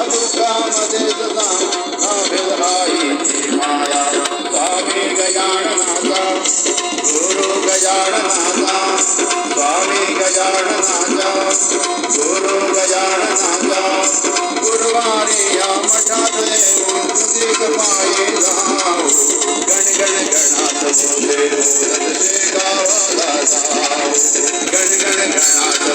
साधु काम देत साई माया स्वामी गजाननाथा गुरु गुरु गजाननाथा गुरुवारी या मठातले तुझीक पायी जाऊ गण गण गणा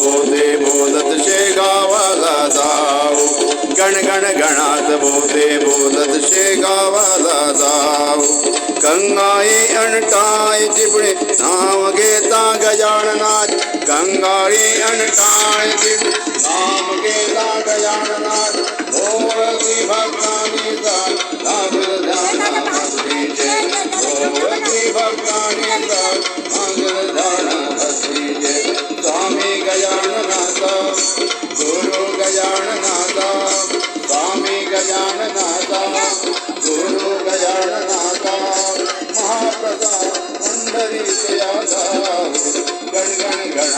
बोधे बोलत शे गावाला जाऊ गण गण, गणात बोधे बोलत शे गावाला जाऊ गंगाई अणटाय जिबणे नाम घेता गजाननाथ। गंगाई अणटाय जिबणे नाम घेता गजाननाथ। भोर भक्त